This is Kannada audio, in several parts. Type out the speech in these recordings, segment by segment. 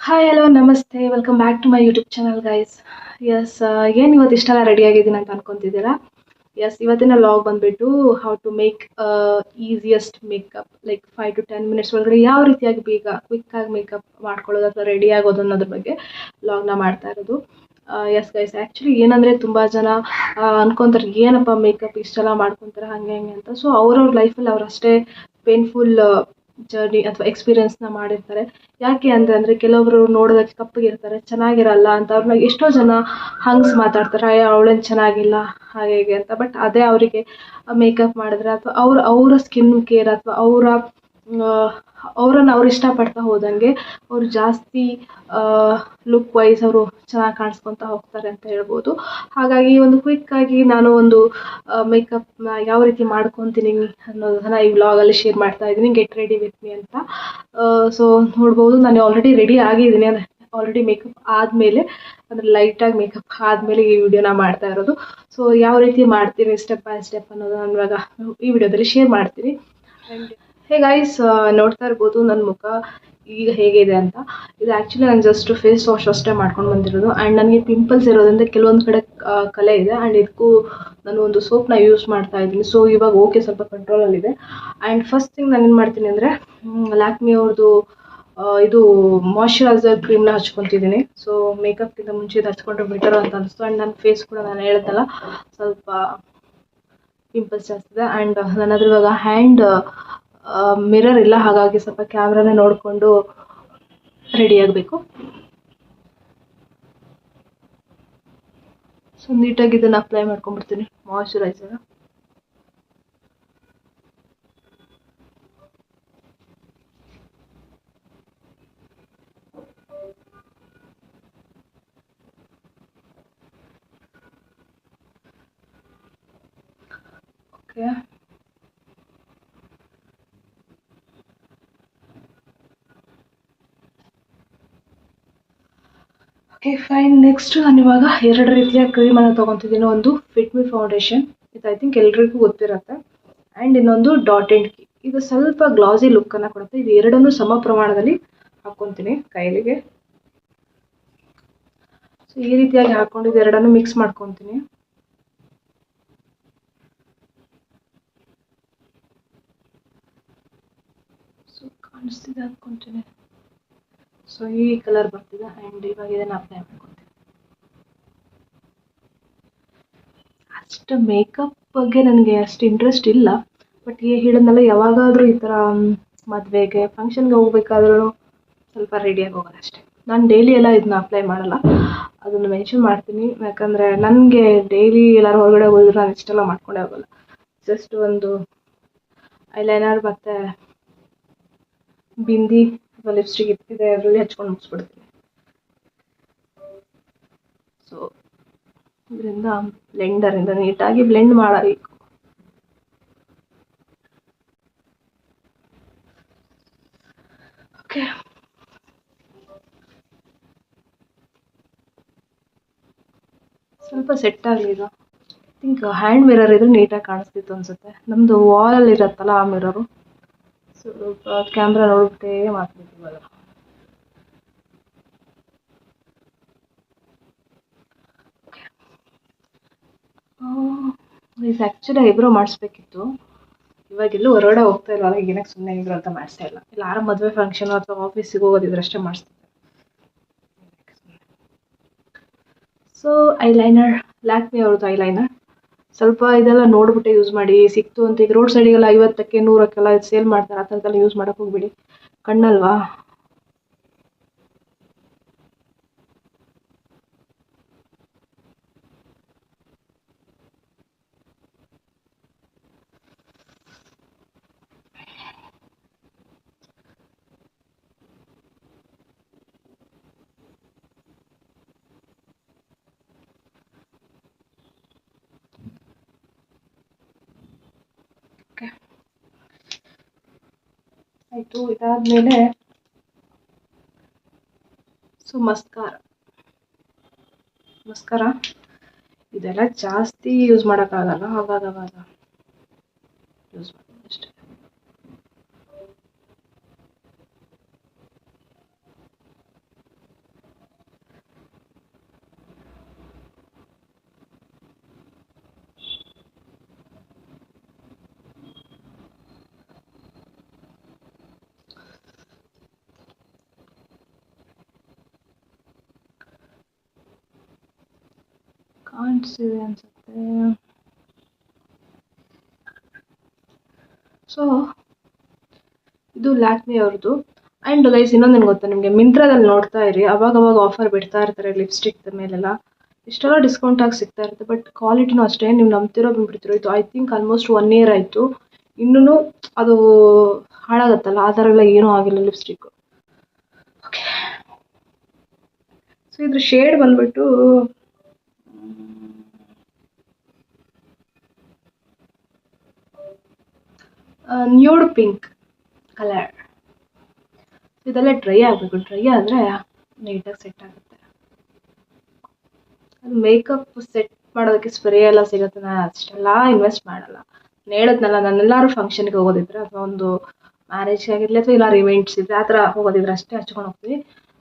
ಹಾಯ್ ಹಲೋ ನಮಸ್ತೆ welcome back to my YouTube channel guys yes ಏನು ಇವತ್ತು ಇಷ್ಟೆಲ್ಲ ರೆಡಿ ಆಗಿದ್ದೀನಿ ಅಂತ ಅನ್ಕೊಂತಿದ್ದೀರಾ? ಎಸ್ ಇವತ್ತಿನ ಲಾಗ್ ಬಂದ್ಬಿಟ್ಟು how to make easiest makeup like five to ten minutes ಒಳಗಡೆ ಯಾವ ರೀತಿಯಾಗಿ ಬೇಗ ಕ್ವಿಕ್ಕಾಗಿ ಮೇಕಪ್ ಮಾಡ್ಕೊಳ್ಳೋದು ಅಥವಾ ರೆಡಿ ಆಗೋದು ಅನ್ನೋದ್ರ ಬಗ್ಗೆ ಲಾಗ್ನ ಮಾಡ್ತಾ ಇರೋದು. ಎಸ್ ಗೈಸ್ ಆ್ಯಕ್ಚುಲಿ ಏನಂದರೆ ತುಂಬ ಜನ ಅನ್ಕೊಂತಾರೆ ಏನಪ್ಪ ಮೇಕಪ್ ಇಷ್ಟೆಲ್ಲ ಮಾಡ್ಕೊತಾರೆ, ಹಾಗೆ, ಹಂಗೆ ಅಂತ. ಸೊ ಅವ್ರವ್ರ ಲೈಫಲ್ಲಿ ಅವ್ರು ಅಷ್ಟೇ ಪೇನ್ಫುಲ್ ಜರ್ನಿ ಅಥವಾ ಎಕ್ಸ್ಪೀರಿಯನ್ಸ್ನ ಮಾಡಿರ್ತಾರೆ. ಯಾಕೆ ಅಂದರೆ ಅಂದರೆ ಕೆಲವೊಬ್ರು ನೋಡೋದಕ್ಕೆ ಕಪ್ಪಗಿರ್ತಾರೆ ಚೆನ್ನಾಗಿರಲ್ಲ ಅಂತ. ಅವ್ರನ್ನ ಎಷ್ಟೋ ಜನ ಹಂಗ್ಸ್ ಮಾತಾಡ್ತಾರೆ, ಅಯ್ಯೋ, ಅವಳೇನು ಚೆನ್ನಾಗಿಲ್ಲ, ಹಾಗೆ, ಹೀಗೆ ಅಂತ. ಬಟ್ ಅದೇ ಅವರಿಗೆ ಮೇಕಪ್ ಮಾಡಿದ್ರೆ ಅಥವಾ ಅವ್ರ, ಅವರ ಸ್ಕಿನ್ ಕೇರ್ ಅಥವಾ ಅವರ ಅವರನ್ನು ಅವ್ರು ಇಷ್ಟಪಡ್ತಾ ಹೋದಂಗೆ ಅವರು ಜಾಸ್ತಿ ಲುಕ್ ವೈಸ್ ಅವರು ಚೆನ್ನಾಗಿ ಕಾಣಿಸ್ಕೊತಾ ಹೋಗ್ತಾರೆ ಅಂತ ಹೇಳ್ಬೋದು. ಹಾಗಾಗಿ ಒಂದು ಕ್ವಿಕ್ಕಾಗಿ ನಾನು ಒಂದು ಮೇಕಪ್ನ ಯಾವ ರೀತಿ ಮಾಡ್ಕೊತೀನಿ ಅನ್ನೋದನ್ನ ಈ ವ್ಲಾಗಲ್ಲಿ ಶೇರ್ ಮಾಡ್ತಾ ಇದ್ದೀನಿ. ಗೆಟ್ ರೆಡಿ ವಿತ್ ಮೀ ಅಂತ. ಸೊ ನೋಡ್ಬೋದು, ನಾನು ಆಲ್ರೆಡಿ ರೆಡಿ ಆಗಿದ್ದೀನಿ. ಆಲ್ರೆಡಿ ಮೇಕಪ್ ಆದಮೇಲೆ, ಅಂದರೆ ಲೈಟಾಗಿ ಮೇಕಪ್ ಆದಮೇಲೆ ಈ ವಿಡಿಯೋನ ಮಾಡ್ತಾ ಇರೋದು. ಸೊ ಯಾವ ರೀತಿ ಮಾಡ್ತೀನಿ ಸ್ಟೆಪ್ ಬೈ ಸ್ಟೆಪ್ ಅನ್ನೋದು ನಾನು ಇವಾಗ ಈ ವಿಡಿಯೋದಲ್ಲಿ ಶೇರ್ ಮಾಡ್ತೀನಿ. ಆ್ಯಂಡ್ ಹೇ ಗೈಸ್ ನೋಡ್ತಾ ಇರ್ಬೋದು ನನ್ನ ಮುಖ ಈಗ ಹೇಗಿದೆ ಅಂತ. ಇದು ಆ್ಯಕ್ಚುಲಿ ನಾನು ಜಸ್ಟ್ ಫೇಸ್ ವಾಶ್ ಅಷ್ಟೇ ಮಾಡ್ಕೊಂಡು ಬಂದಿರೋದು. ಆ್ಯಂಡ್ ನನಗೆ ಪಿಂಪಲ್ಸ್ ಇರೋದ್ರಿಂದ ಕೆಲವೊಂದು ಕಡೆ ಕಲೆ ಇದೆ. ಆ್ಯಂಡ್ ಇದಕ್ಕೂ ನಾನು ಒಂದು ಸೋಪ್ನ ಯೂಸ್ ಮಾಡ್ತಾ ಇದ್ದೀನಿ. ಸೊ ಇವಾಗ ಓಕೆ ಸ್ವಲ್ಪ ಕಂಟ್ರೋಲಲ್ಲಿದೆ ಆ್ಯಂಡ್ ಫಸ್ಟ್ ಥಿಂಗ್ ನಾನು ಏನು ಮಾಡ್ತೀನಿ ಅಂದರೆ ಲ್ಯಾಕ್ಮಿ ಅವ್ರದ್ದು ಇದು ಮಾಯಶ್ಚರೈಸರ್ ಕ್ರೀಮ್ನ ಹಚ್ಕೊತಿದ್ದೀನಿ. ಸೊ ಮೇಕಪ್ಗಿಂತ ಮುಂಚೆ ಇದು ಹಚ್ಕೊಂಡ್ರೆ ಬೆಟರ್ ಅಂತ ಅನಿಸ್ತು. ಆ್ಯಂಡ್ ನನ್ನ ಫೇಸ್ ಕೂಡ ನಾನು ಹೇಳ್ತಲ್ಲ, ಸ್ವಲ್ಪ ಪಿಂಪಲ್ಸ್ ಜಾಸ್ತಿ ಇದೆ. ಆ್ಯಂಡ್ ನಾನು ಹತ್ರ ಇವಾಗ ಹ್ಯಾಂಡ್ ಮಿರರ್ ಇಲ್ಲ, ಹಾಗಾಗಿ ಸ್ವಲ್ಪ ಕ್ಯಾಮ್ರಾನ ನೋಡಿಕೊಂಡು ರೆಡಿ ಆಗಬೇಕು. ಸೊ ನೀಟಾಗಿ ಇದನ್ನು apply ಮಾಡ್ಕೊಂಡ್ಬಿಡ್ತೀನಿ moisturiser okay okay fine next ನಾನು ಇವಾಗ ಎರಡು ರೀತಿಯ ಕ್ರೀಮ್ ಅನ್ನು ತೊಗೊತಿದ್ದೀನಿ. ಒಂದು ಫಿಟ್ ಮಿ ಫೌಂಡೇಶನ್ ಇದು ಐ ಥಿಂಕ್ ಎಲ್ರಿಗೂ ಗೊತ್ತಿರುತ್ತೆ. ಆ್ಯಂಡ್ ಇನ್ನೊಂದು ಡಾಟ್ ಆ್ಯಂಡ್ ಕಿ ಇದು ಸ್ವಲ್ಪ ಗ್ಲಾಸಿ ಲುಕ್ಕನ್ನು ಕೊಡುತ್ತೆ. ಇದು ಎರಡನ್ನೂ ಸಮ ಪ್ರಮಾಣದಲ್ಲಿ ಹಾಕ್ಕೊತೀನಿ ಕೈಲಿಗೆ. ಸೊ ಈ ರೀತಿಯಾಗಿ ಹಾಕ್ಕೊಂಡು ಇದು ಎರಡನ್ನೂ ಮಿಕ್ಸ್ ಮಾಡ್ಕೊತೀನಿ. ಸೊ ಕಾಣಿಸ್ತಿದೆ ಅಂದ್ಕೊತೀನಿ ಸೊ ಈ ಕಲರ್ ಬರ್ತಿದೆ ಆ್ಯಂಡ್ ಇವಾಗ ಇದನ್ನು ಅಪ್ಲೈ ಮಾಡ್ಕೊತೀನಿ ಅಷ್ಟು ಮೇಕಪ್ ಬಗ್ಗೆ ನನಗೆ ಅಷ್ಟು ಇಂಟ್ರೆಸ್ಟ್ ಇಲ್ಲ ಬಟ್ ಈ ಹೇಳಿದ್ನಲ್ಲ ಯಾವಾಗಾದರೂ ಈ ಥರ ಮದುವೆಗೆ ಫಂಕ್ಷನ್ಗೆ ಹೋಗ್ಬೇಕಾದ್ರೂ ಸ್ವಲ್ಪ ರೆಡಿಯಾಗಿ ಹೋಗೋದು ಅಷ್ಟೇ. ನಾನು ಡೈಲಿ ಎಲ್ಲ ಇದನ್ನ ಅಪ್ಲೈ ಮಾಡಲ್ಲ. ಅದನ್ನು ಮೆನ್ಷನ್ ಮಾಡ್ತೀನಿ. ಯಾಕಂದರೆ ನನಗೆ ಡೈಲಿ ಎಲ್ಲರೂ ಹೊರಗಡೆ ಹೋದ್ರೆ ನಾನು ಇಷ್ಟೆಲ್ಲ ಮಾಡ್ಕೊಂಡೇ ಹೋಗಲ್ಲ. ಜಸ್ಟ್ ಒಂದು ಐಲೈನರ್ ಮತ್ತು ಬಿಂದಿ ಅಥವಾ ಲಿಪ್ಸ್ಟಿಕ್ ಇಟ್ಟಿದೆ, ಅದರಲ್ಲಿ ಹಚ್ಕೊಂಡು ಮುಗಿಸ್ಬಿಡ್ತೀನಿ. ಸೊ ಇದರಿಂದ ಬ್ಲೆಂಡರಿಂದ ನೀಟಾಗಿ ಬ್ಲೆಂಡ್ ಮಾಡಬೇಕು. ಓಕೆ ಸ್ವಲ್ಪ ಸೆಟ್ ಆಗಲಿ ಇದು ಥಿಂಕ್ ಹ್ಯಾಂಡ್ ಮಿರರ್ ಇದ್ರೆ ನೀಟಾಗಿ ಕಾಣಿಸ್ತಿತ್ತು ಅನ್ಸುತ್ತೆ. ನಮ್ಮದು ವಾಲಲ್ಲಿ ಇರತ್ತಲ್ಲ ಆ ಮಿರರು ಸ್ವಲ್ಪ ಕ್ಯಾಮ್ರಾ ನೋಡ್ಬಿಟ್ಟೇ ಮಾಡ್ತಿದ್ವಿ ಇವಾಗ ಇದು ಆ್ಯಕ್ಚುಲಿ ಐಬ್ರೋ ಮಾಡಿಸ್ಬೇಕಿತ್ತು. ಇವಾಗೆಲ್ಲೂ ಹೊರಗಡೆ ಹೋಗ್ತಾ ಇಲ್ವಲ್ಲ ಏನಕ್ಕೆ ಸುಮ್ಮನೆ ಐಬ್ರೋ ಅಂತ ಮಾಡಿಸ್ತಾ ಇಲ್ಲ. ಇಲ್ಲ, ಯಾರ ಮದುವೆ ಫಂಕ್ಷನ್ ಅಥವಾ ಆಫೀಸಿಗೆ ಹೋಗೋದಿದ್ರೆ ಅಷ್ಟೇ ಮಾಡಿಸ್ತಾರೆ ಸೊ ಐಲೈನರ್ ಲ್ಯಾಕ್ಮಿ ಅವ್ರದ್ದು ಐಲೈನರ್ ಸ್ವಲ್ಪ ಇದೆಲ್ಲ ನೋಡ್ಬಿಟ್ಟೆ ಯೂಸ್ ಮಾಡಿ, ಸಿಕ್ತು ಅಂತ ಈಗ ರೋಡ್ ಸೈಡಿಗೆಲ್ಲ ಐವತ್ತಕ್ಕೆ ನೂರಕ್ಕೆಲ್ಲ ಸೇಲ್ ಮಾಡ್ತಾರೆ, ಆ ಯೂಸ್ ಮಾಡೋಕೆ ಹೋಗ್ಬಿಡಿ. ಕಣ್ಣಲ್ವಾ? ಆಯಿತು ಇದಾದಮೇಲೆ ಸೊ ಮಸ್ಕಾರ ಮಸ್ಕಾರ ಇದೆಲ್ಲ ಜಾಸ್ತಿ ಯೂಸ್ ಮಾಡೋಕ್ಕಾಗಲ್ಲ ಅವಾಗ ಕಾಣಿಸಿದೆ ಅನ್ಸುತ್ತೆ. ಸೊ ಇದು ಲ್ಯಾಕ್ಮಿ ಅವ್ರದ್ದು. ಆ್ಯಂಡ್ ಗೈಸ್ ಇನ್ನೊಂದೇನು ಗೊತ್ತಾ ನಿಮಗೆ? ಮಿಂತ್ರಾದಲ್ಲಿ ನೋಡ್ತಾ ಇರಿ. ಅವಾಗ ಅವಾಗ ಆಫರ್ ಬಿಡ್ತಾ ಇರ್ತಾರೆ ಲಿಪ್ಸ್ಟಿಕ್ ಮೇಲೆಲ್ಲ. ಇಷ್ಟೆಲ್ಲ ಡಿಸ್ಕೌಂಟ್ ಆಗಿ ಸಿಗ್ತಾ ಇರುತ್ತೆ ಬಟ್ ಕ್ವಾಲಿಟಿನೂ ಅಷ್ಟೇ. ನೀವು ನಂಬ್ತಿರೋ ಬಿಡ್ತಿರೋ ಇದು I think almost one year ಆಯಿತು. ಇನ್ನೂ ಅದು ಹಾಳಾಗತ್ತಲ್ಲ? ಆ ಥರ ಎಲ್ಲ ಏನೂ ಆಗಿಲ್ಲ ಲಿಪ್ಸ್ಟಿಕ್ಕು ಓಕೆ ಸೊ ಇದ್ರ ಶೇಡ್ ಬಂದ್ಬಿಟ್ಟು ನ್ಯೂಡ್ ಪಿಂಕ್ ಕಲರ್ ಇದೆಲ್ಲ ಡ್ರೈ ಆಗಬೇಕು. ಡ್ರೈ ಆದರೆ ನೀಟಾಗಿ ಸೆಟ್ ಆಗುತ್ತೆ. ಅದು ಮೇಕಪ್ ಸೆಟ್ ಮಾಡೋದಕ್ಕೆ ಸ್ಪ್ರೇ ಎಲ್ಲ ಸಿಗುತ್ತೆ. ನಾನು ಅಷ್ಟೆಲ್ಲ ಇನ್ವೆಸ್ಟ್ ಮಾಡಲ್ಲ. ನಾನು ಎಲ್ಲರೂ ನಾನೆಲ್ಲರೂ ಫಂಕ್ಷನ್ಗೆ ಹೋಗೋದಿದ್ರೆ, ಅಥವಾ ಒಂದು ಮ್ಯಾರೇಜ್ ಆಗಿರಲಿ ಅಥವಾ ಎಲ್ಲಾರು ಇವೆಂಟ್ಸ್ ಇದ್ರೆ, ಆ ಥರ ಹೋಗೋದಿದ್ರೆ ಅಷ್ಟೇ ಹಚ್ಕೊಂಡು ಹೋಗ್ತೀವಿ.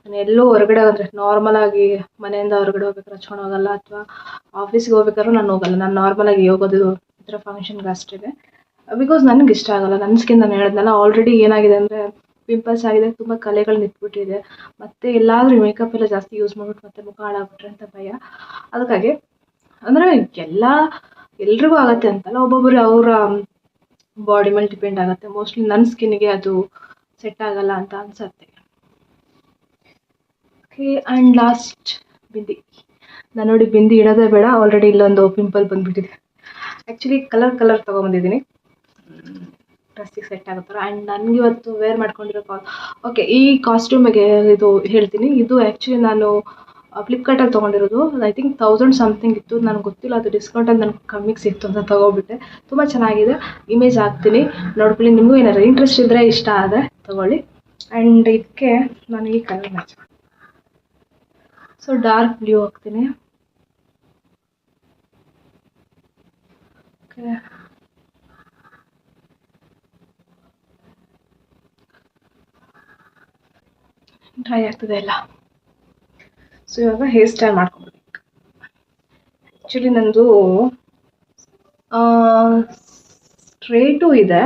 ನಾನು ಎಲ್ಲೂ ಹೊರಗಡೆ ಅಂದರೆ ನಾರ್ಮಲ್ ಆಗಿ ಮನೆಯಿಂದ ಹೊರಗಡೆ ಹೋಗ್ಬೇಕಾದ್ರೆ ಹಚ್ಕೊಂಡು ಹೋಗಲ್ಲ, ಅಥವಾ ಆಫೀಸ್ಗೆ ಹೋಗ್ಬೇಕಾದ್ರೂ ನಾನು ಹೋಗಲ್ಲ. ನಾನು ನಾರ್ಮಲ್ ಆಗಿ ಹೋಗೋದು ಈ ಥರ ಫಂಕ್ಷನ್ಗೆ ಅಷ್ಟೇ ಬಿಕಾಸ್ ನನಗೆ ಇಷ್ಟ ಆಗಲ್ಲ. ನನ್ನ ಸ್ಕಿನ್ ನಾನು ಹೇಳಿದ್ನಲ್ಲ ಆಲ್ರೆಡಿ ಏನಾಗಿದೆ ಅಂದರೆ ಪಿಂಪಲ್ಸ್ ಆಗಿದೆ, ತುಂಬ ಕಲೆಗಳು ನಿಂತ್ಬಿಟ್ಟಿದೆ. ಮತ್ತೆ ಎಲ್ಲಾದರೂ ಮೇಕಪ್ ಎಲ್ಲ ಜಾಸ್ತಿ ಯೂಸ್ ಮಾಡ್ಬಿಟ್ಟು ಮತ್ತೆ ಮುಖ ಹಾಳಾಗ್ಬಿಟ್ರೆ ಅಂತ ಭಯ. ಅದಕ್ಕಾಗಿ ಅಂದರೆ ಎಲ್ಲ, ಎಲ್ರಿಗೂ ಆಗತ್ತೆ ಅಂತಲ್ಲ. ಒಬ್ಬೊಬ್ಬರು ಅವರ ಬಾಡಿ ಮೇಲೆ ಡಿಪೆಂಡ್ ಆಗುತ್ತೆ. ಮೋಸ್ಟ್ಲಿ ನನ್ನ ಸ್ಕಿನ್ಗೆ ಅದು ಸೆಟ್ ಆಗಲ್ಲ ಅಂತ ಅನ್ಸತ್ತೆ. Okay and last bindi. ನಾನು ನೋಡಿ ಬಿಂದಿ ಇಡೋದೇ ಬೇಡ. ಆಲ್ರೆಡಿ ಇಲ್ಲೊಂದು ಪಿಂಪಲ್ ಬಂದ್ಬಿಟ್ಟಿದೆ. ಆ್ಯಕ್ಚುಲಿ ಕಲರ್ ಕಲರ್ ತೊಗೊಂಬಂದಿದ್ದೀನಿ. ಡ್ರೆಸ್ಸಿಗೆ ಸೆಟ್ ಆಗುತ್ತಲ್ಲ? ಆ್ಯಂಡ್ ನನಗೆ ಇವತ್ತು ವೇರ್ ಮಾಡ್ಕೊಂಡಿರೋ ಕಾ ಓಕೆ ಈ ಕಾಸ್ಟ್ಯೂಮಿಗೆ ಇದು ಹೇಳ್ತೀನಿ. ಇದು ಆ್ಯಕ್ಚುಲಿ ನಾನು ಫ್ಲಿಪ್ಕಾರ್ಟಲ್ಲಿ ತೊಗೊಂಡಿರೋದು. ಐ ಥಿಂಕ್ ತೌಸಂಡ್ ಸಮಥಿಂಗ್ ಇತ್ತು. ನನಗೆ ಗೊತ್ತಿಲ್ಲ, ಅದು ಡಿಸ್ಕೌಂಟಲ್ಲಿ ನನಗೆ ಕಮ್ಮಿಗೆ ಸಿಕ್ತು ಅಂತ ತೊಗೊಬಿಟ್ಟೆ. ತುಂಬ ಚೆನ್ನಾಗಿದೆ. ಇಮೇಜ್ ಹಾಕ್ತೀನಿ. ನೋಡ್ಕೊಳ್ಳಿ, ನಿಮಗೂ ಏನಾದ್ರು ಇಂಟ್ರೆಸ್ಟ್ ಇದ್ದರೆ ಇಷ್ಟ ಆದರೆ ತೊಗೊಳ್ಳಿ. ಆ್ಯಂಡ್ ಇದಕ್ಕೆ ನಾನು ಈ colour match so dark blue ಹಾಕ್ತೀನಿ. ಓಕೆ ಡ್ರೈ ಆಗ್ತದೆ ಎಲ್ಲ ಸೊ ಇವಾಗ ಹೇರ್ ಸ್ಟೈಲ್ ಮಾಡ್ಕೊಬೇಕು ಆ್ಯಕ್ಚುಲಿ ನಂದು ಸ್ಟ್ರೇಟು ಇದೆ.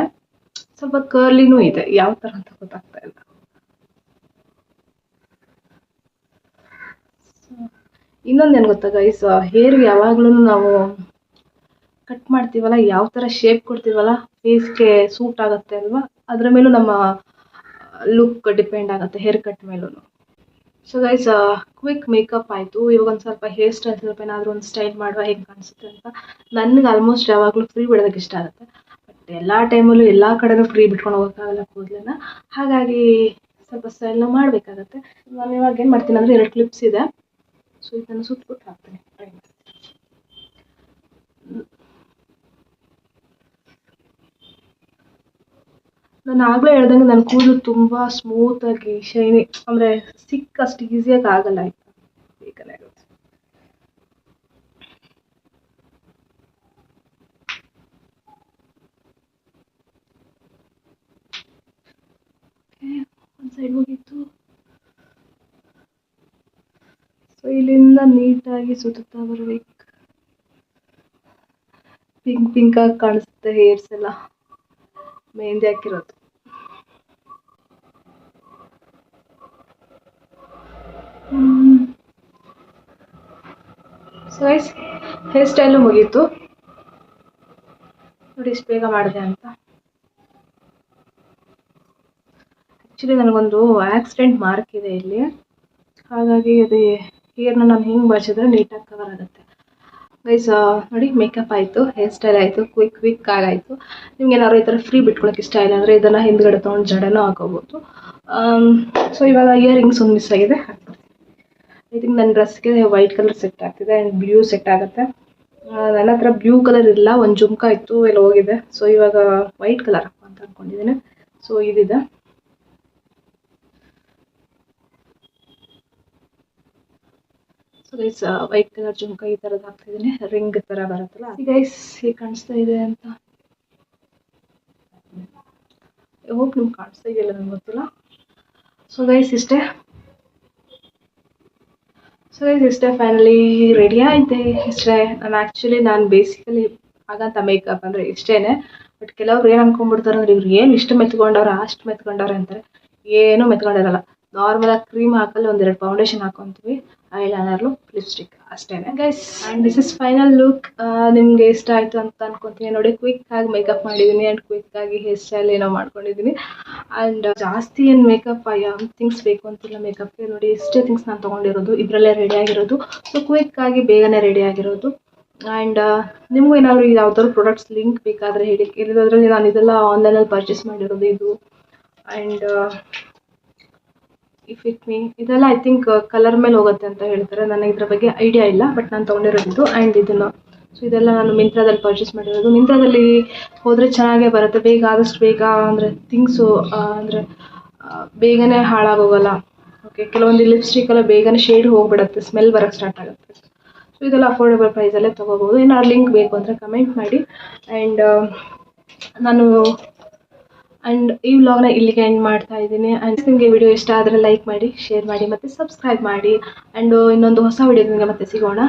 ಸ್ವಲ್ಪ ಕರ್ಲಿನೂ ಇದೆ. ಯಾವ ಥರ ಅಂತ ಗೊತ್ತಾಗ್ತಾ ಇಲ್ಲ. ಇನ್ನೊಂದೇನು ಗೊತ್ತಾ ಗೈಸ್ ಹೇರ್ ಯಾವಾಗಲೂ ನಾವು ಕಟ್ ಮಾಡ್ತೀವಲ್ಲ, ಯಾವ ಥರ ಶೇಪ್ ಕೊಡ್ತೀವಲ್ಲ ಫೇಸ್ಗೆ ಸೂಟ್ ಆಗುತ್ತೆ ಅಲ್ವಾ? ಅದರ ಮೇಲೂ ನಮ್ಮ ಲುಕ್ ಡಿಪೆಂಡ್ ಆಗುತ್ತೆ ಹೇರ್ ಕಟ್ ಮೇಲೂ ಸೊ ಗೈಸ್ ಕ್ವಿಕ್ ಮೇಕಪ್ ಆಯಿತು. ಇವಾಗ ಒಂದು ಸ್ವಲ್ಪ ಹೇರ್ ಸ್ಟೈಲ್ ಸ್ವಲ್ಪ ಏನಾದರೂ ಒಂದು ಸ್ಟೈಲ್ ಮಾಡುವ ಹೇಗೆ ಕಾಣಿಸುತ್ತೆ ಅಂತ ನನಗೆ ಆಲ್ಮೋಸ್ಟ್ ಯಾವಾಗಲೂ ಫ್ರೀ ಬಿಡೋದಕ್ಕೆ ಇಷ್ಟ ಆಗುತ್ತೆ. ಬಟ್ ಎಲ್ಲ ಟೈಮಲ್ಲೂ ಎಲ್ಲ ಕಡೆನೂ ಫ್ರೀ ಬಿಟ್ಕೊಂಡು ಹೋಗೋಕ್ಕಾಗಲ್ಲ ಕೂದಲನ್ನ. ಹಾಗಾಗಿ ಸ್ವಲ್ಪ ಸ್ಟೈಲ್ನ ಮಾಡಬೇಕಾಗತ್ತೆ. ನಾನು ಇವಾಗ ಏನು ಮಾಡ್ತೀನಿ ಅಂದರೆ ಎರಡು ಕ್ಲಿಪ್ಸ್ ಇದೆ. ಸೊ ಇದನ್ನು ಸುತ್ತಬಿಟ್ಟು ಹಾಕ್ತೀನಿ ಟ್ರೈ ಮಾಡಿ ನಾನು ಆಗ್ಲೇ ಹೇಳ್ದಂಗೆ ನನ್ನ ಕೂದಲು ಸ್ಮೂತ್ ಆಗಿ ಶೈನಿ ಅಂದ್ರೆ ಸಿಕ್ ಅಷ್ಟು ಈಸಿಯಾಗಿ ಆಗಲ್ಲ ಆಯ್ತಾ? ಬೇಗನೆ ಆಗುತ್ತೆ. ಸೈಡ್ ಮುಗೀತು. ಸೊ ಇಲ್ಲಿಂದ ನೀಟಾಗಿ ಸುತ್ತಾ ಬರ್ಬೇಕು. ಪಿಂಕ್ ಪಿಂಕ್ ಆಗಿ ಕಾಣಿಸುತ್ತೆ ಹೇರ್ಸ್ ಎಲ್ಲ. ಮೆಹಂದಿ ಹಾಕಿರೋದು ಸೊ ಗೈಸ್ ಹೇರ್ ಸ್ಟೈಲು ಮುಗೀತು. ನೋಡಿ ಇಷ್ಟು ಬೇಗ ಮಾಡಿದೆ ಅಂತ. ಆ್ಯಕ್ಚುಲಿ ನನಗೊಂದು ಆಕ್ಸಿಡೆಂಟ್ ಮಾರ್ಕ್ ಇದೆ ಇಲ್ಲಿ. ಹಾಗಾಗಿ ಅದು ಹೇರ್ನ ನಾನು ಹಿಂಗೆ ಬಾಚಿದ್ರೆ ನೀಟಾಗಿ ಕವರ್ ಆಗುತ್ತೆ. ಗೈಸ್ ನೋಡಿ ಮೇಕಪ್ ಆಯಿತು ಹೇರ್ ಸ್ಟೈಲ್ ಆಯಿತು ಕ್ವಿಕ್ ಕ್ವಿಕ್ ಆಗಾಯಿತು ನಿಮ್ಗೆ ಏನಾದ್ರು ಈ ಥರ ಫ್ರೀ ಬಿಟ್ಕೊಳಕ್ಕೆ ಇಷ್ಟ ಇಲ್ಲ ಅಂದರೆ ಇದನ್ನು ಹಿಂದ್ಗಡೆ ತೊಗೊಂಡು ಜಡೆನೂ ಹಾಕೋಬೋದು ಸೊ ಇವಾಗ ಇಯರಿಂಗ್ಸ್ ಒಂದು ಮಿಸ್ ಆಗಿದೆ ಐ ಥಿಂಕ್ ನನ್ನ ಡ್ರೆಸ್ಗೆ ವೈಟ್ ಕಲರ್ ಸೆಟ್ ಆಗ್ತಿದೆ ಆ್ಯಂಡ್ ಬ್ಲೂ ಸೆಟ್ ಆಗುತ್ತೆ. ನನ್ನ ಹತ್ರ ಬ್ಲೂ ಕಲರ್ ಇಲ್ಲ, ಒಂದು ಜುಮ್ಕ ಇತ್ತು, ಎಲ್ಲ ಹೋಗಿದೆ. ಸೊ ಇವಾಗ ವೈಟ್ ಕಲರ್ ಅಂತ ಅಂದ್ಕೊಂಡಿದ್ದೀನಿ ಸೊ ಇದಿದೆ. So guys white colour jhumka ಈ ಥರದ್ದು ಹಾಕ್ತಿದ್ದೀನಿ ರಿಂಗ್ ತರ ಬರುತ್ತಲ್ಲ? ಗೈಸ್ ಹೀಗೆ ಕಾಣಿಸ್ತಾ ಇದೆ ಅಂತ. ಹೋಗ್ ನಿಮ್ಗೆ ಕಾಣಿಸ್ತಾ ಇದೆಯಲ್ಲ ನಂಗೆ ಗೊತ್ತಿಲ್ಲ. ಸೊ ಗೈಸ್ ಇಷ್ಟೇ. ಸೊ ಗೈಸ್ ಇಷ್ಟೇ ಫೈನಲಿ ರೆಡಿ ಆಯ್ತೆ ಇಷ್ಟೇ. ನಾನು ಆ್ಯಕ್ಚುಲಿ ನಾನು ಬೇಸಿಕಲಿ ಆಗಂತ ಮೇಕಪ್ ಅಂದರೆ ಇಷ್ಟೇನೆ. ಬಟ್ ಕೆಲವ್ರು ಏನು ಅಂದ್ಕೊಂಡ್ಬಿಡ್ತಾರೆ ಅಂದ್ರೆ ಇವ್ರು ಏನು ಇಷ್ಟು ಮೆತ್ಕೊಂಡವ್ರೆ, ಅಷ್ಟು ಮೆತ್ಕೊಂಡವ್ರೆ ಅಂತಾರೆ. ಏನೂ ಮೆತ್ಕೊಂಡಿರಲ್ಲ. ನಾರ್ಮಲಾಗಿ ಕ್ರೀಮ್ ಹಾಕಲ್ಲಿ ಒಂದೆರಡು ಫೌಂಡೇಶನ್ ಹಾಕೊತೀವಿ. ಐಲೈನರ್ಲು ಲಿಪ್ಸ್ಟಿಕ್ ಅಷ್ಟೇನೆ guys and this is final look ನಿಮಗೆ ಇಷ್ಟ ಆಯಿತು ಅಂತ ಅನ್ಕೊತೀನಿ. ನೋಡಿ ಕ್ವಿಕ್ ಆಗಿ ಮೇಕಪ್ ಮಾಡಿದ್ದೀನಿ ಆ್ಯಂಡ್ ಕ್ವಿಕ್ ಆಗಿ ಹೇರ್ ಸ್ಟೈಲ್ ಏನೋ ಮಾಡ್ಕೊಂಡಿದ್ದೀನಿ ಆ್ಯಂಡ್ ಜಾಸ್ತಿ ಏನು ಮೇಕಪ್ ಯಾವ ಥಿಂಗ್ಸ್ ಬೇಕು ಅಂತಿಲ್ಲ ಮೇಕಪ್ಗೆ ನೋಡಿ ಇಷ್ಟೇ ಥಿಂಗ್ಸ್ ನಾನು ತೊಗೊಂಡಿರೋದು. ಇದರಲ್ಲೇ ರೆಡಿ ಆಗಿರೋದು. ಸೊ ಕ್ವಿಕ್ ಆಗಿ ಬೇಗನೆ ರೆಡಿ ಆಗಿರೋದು. ಆ್ಯಂಡ್ ನಿಮಗೂ ಏನಾದರೂ ಯಾವ್ದಾದ್ರು ಪ್ರಾಡಕ್ಟ್ಸ್ ಲಿಂಕ್ ಬೇಕಾದರೆ ಹೇಳಿ. ಇಲ್ಲದ್ರಲ್ಲಿ ನಾನು ಇದೆಲ್ಲ ಆನ್ಲೈನಲ್ಲಿ ಪರ್ಚೇಸ್ ಮಾಡಿರೋದು ಇದು. ಆ್ಯಂಡ್ ಇಫ್ ಇಟ್ ಮೀ ಇದೆಲ್ಲ ಐ ಥಿಂಕ್ ಕಲರ್ ಮೇಲೆ ಹೋಗುತ್ತೆ ಅಂತ ಹೇಳ್ತಾರೆ. ನನಗೆ ಇದ್ರ ಬಗ್ಗೆ ಐಡಿಯಾ ಇಲ್ಲ ಬಟ್ ನಾನು ತೊಗೊಂಡಿರೋದು ಆ್ಯಂಡ್ ಇದನ್ನು. ಸೊ ಇದೆಲ್ಲ ನಾನು ಮಿಂತ್ರಾದಲ್ಲಿ ಪರ್ಚೇಸ್ ಮಾಡಿರೋದು. ಮಿಂತ್ರಾದಲ್ಲಿ ಹೋದರೆ ಚೆನ್ನಾಗೇ ಬರುತ್ತೆ. ಬೇಗ, ಆದಷ್ಟು ಬೇಗ ಅಂದರೆ ಥಿಂಗ್ಸು ಅಂದರೆ ಬೇಗನೆ ಹಾಳಾಗೋಗಲ್ಲ. ಓಕೆ ಕೆಲವೊಂದು ಲಿಪ್ಸ್ಟಿಕ್ ಎಲ್ಲ ಬೇಗನೆ ಶೇಡ್ ಹೋಗ್ಬಿಡುತ್ತೆ. ಸ್ಮೆಲ್ ಬರೋಕ್ಕೆ ಸ್ಟಾರ್ಟ್ ಆಗುತ್ತೆ. ಸೊ ಇದೆಲ್ಲ ಅಫೋರ್ಡೆಬಲ್ ಪ್ರೈಸಲ್ಲೇ ತೊಗೋಬೋದು ಏನಾದ್ರು ಲಿಂಕ್ ಬೇಕು ಅಂದರೆ ಕಮೆಂಟ್ ಮಾಡಿ. ಆ್ಯಂಡ್ ನಾನು ಆ್ಯಂಡ್ ಈ ವ್ಲಾಗ್ನ ಇಲ್ಲಿಗೆ ಎಂಡ್ ಮಾಡ್ತಾ ಇದ್ದೀನಿ. ಆ್ಯಂಡ್ ನಿಮಗೆ ವಿಡಿಯೋ ಇಷ್ಟ ಆದರೆ ಲೈಕ್ ಮಾಡಿ ಶೇರ್ ಮಾಡಿ, ಮತ್ತು ಸಬ್ಸ್ಕ್ರೈಬ್ ಮಾಡಿ. ಆ್ಯಂಡ್ ಇನ್ನೊಂದು ಹೊಸ ವಿಡಿಯೋದಿಂದ ಮತ್ತೆ ಸಿಗೋಣ.